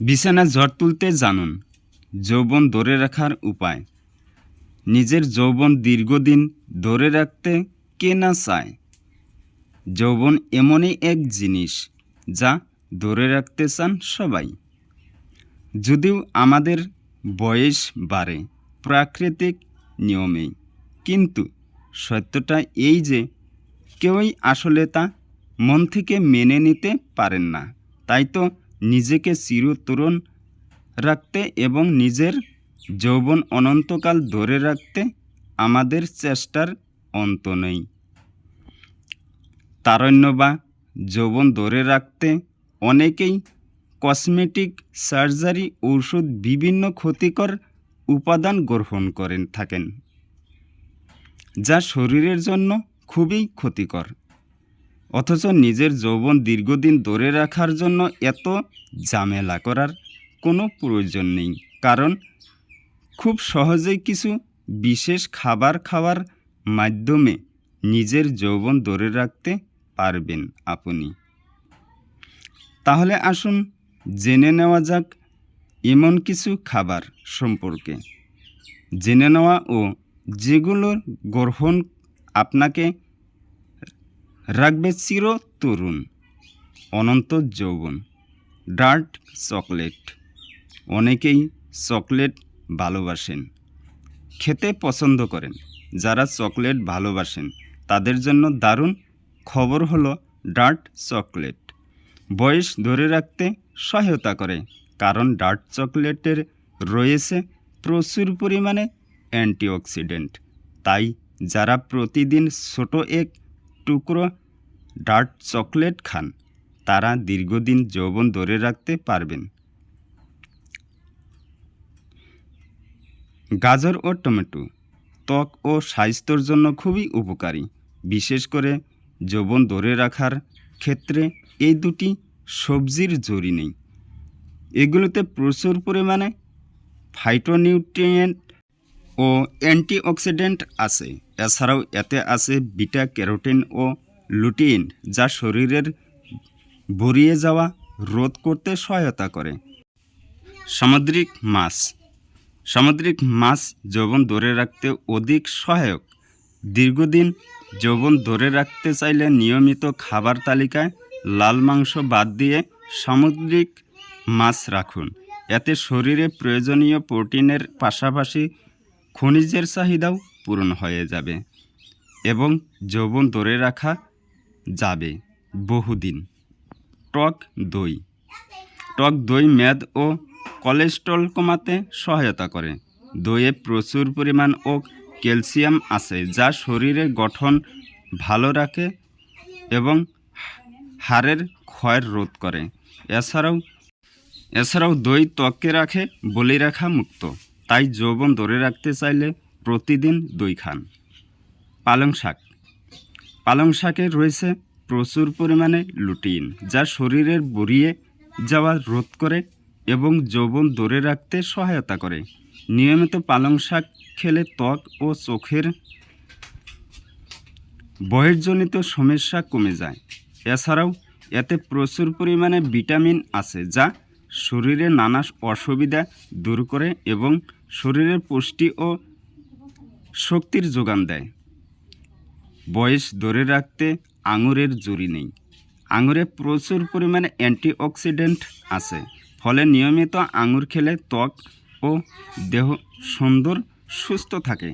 বিছানা ঝড় তুলতে জানুন, যৌবন ধরে রাখার উপায়। নিজের যৌবন দীর্ঘদিন ধরে রাখতে কে না চায়? যৌবন এমনই এক জিনিস যা ধরে রাখতে চান সবাই। যদিও আমাদের বয়স বাড়ে প্রাকৃতিক নিয়মেই, কিন্তু সত্যটা এই যে কেউই আসলে তা মন থেকে মেনে নিতে পারেন না, তাই তো নিজেকে চিরতরুণ রাখতে এবং নিজের যৌবন অনন্তকাল ধরে রাখতে আমাদের চেষ্টার অন্ত নেই। তারণ্য বা যৌবন ধরে রাখতে অনেকেই কসমেটিক সার্জারি, ঔষধ, বিভিন্ন ক্ষতিকর উপাদান গ্রহণ করেন, থাকেন, যা শরীরের জন্য খুবই ক্ষতিকর। অথচ নিজের যৌবন দীর্ঘদিন ধরে রাখার জন্য এত ঝামেলা করার কোনো প্রয়োজন নেই। কারণ খুব সহজেই কিছু বিশেষ খাবার খাওয়ার মাধ্যমে নিজের যৌবন ধরে রাখতে পারবেন আপনি। তাহলে আসুন জেনে নেওয়া যাক এমন কিছু খাবার সম্পর্কে। জেনে নেওয়া ও যেগুলোর গ্রহণ আপনাকে রাখবে চির তরুণ, অনন্ত যৌবন। Dark chocolate. অনেকেই চকলেট ভালোবাসেন। খেতে পছন্দ করেন। যারা চকলেট ভালোবাসেন, তাদের জন্য দারুণ খবর হলো ডার্ক চকলেট। বয়স ধরে রাখতে সহায়তা করে, কারণ ডার্ক চকলেটের রয়েছে প্রচুর পরিমাণে অ্যান্টিঅক্সিডেন্ট। তাই যারা প্রতিদিন ছোট এক টুকরো ডার্ক চকলেট খান। তারা দীর্ঘদিন যৌবন ধরে রাখতে পারবেন। গাজর ও টমেটো ত্বক ও স্বাস্থ্যর জন্য খুবই উপকারী। বিশেষ করে যৌবন ধরে রাখার ক্ষেত্রে এই দুটি সবজির জরি নেই। এগুলোতে প্রচুর পরিমাণে ফাইটোনিউট্রিয়েন্ট ও অ্যান্টিঅক্সিডেন্ট আছে। এছাড়াও এতে আছে বিটা ক্যারোটিন ও লুটিন, যা শরীরের ভরিয়ে যাওয়া রোধ করতে সহায়তা করে। সামুদ্রিক মাছ। সামুদ্রিক মাছ যৌবন ধরে রাখতে অধিক সহায়ক। দীর্ঘদিন যৌবন ধরে রাখতে চাইলে নিয়মিত খাবার তালিকায় লাল মাংস বাদ দিয়ে সামুদ্রিক মাছ রাখুন। এতে শরীরে প্রয়োজনীয় প্রোটিনের পাশাপাশি খনিজের চাহিদাও পূরণ হয়ে যাবে এবং যৌবন ধরে রাখা যাবে বহুদিন। টক দই। টক দই মেদ ও কোলেস্ট্রল কমাতে সহায়তা করে। দইয়ে প্রচুর পরিমাণ ও ক্যালসিয়াম আছে, যা শরীরের গঠন ভালো রাখে এবং হাড়ের ক্ষয় রোধ করে। এছাড়াও এছাড়াও দই ত্বককে রাখে বলি রাখা মুক্ত। তাই যৌবন ধরে রাখতে চাইলে প্রতিদিন দই খান। পালং শাক। পালং শাকে রয়েছে প্রচুর পরিমাণে লুটিন যা শরীরের বড়িয়ে যাওয়া রোধ করে এবং যৌবন ধরে রাখতে সহায়তা করে। নিয়মিত পালং শাক খেলে ত্বক ও চোখের বহির্জনিত সমস্যা কমে যায়। এছাড়াও এতে প্রচুর পরিমাণে ভিটামিন আছে, যা শরীরে নানা অসুবিধা দূর করে এবং শরীরের পুষ্টি ও শক্তির যোগান দেয়। বয়স ধরে রাখতে আঙুরের জুরি নেই। আঙুরে প্রচুর পরিমাণে অ্যান্টিঅক্সিডেন্ট আছে, ফলে নিয়মিত আঙুর খেলে ত্বক ও দেহ সুন্দর, সুস্থ থাকে।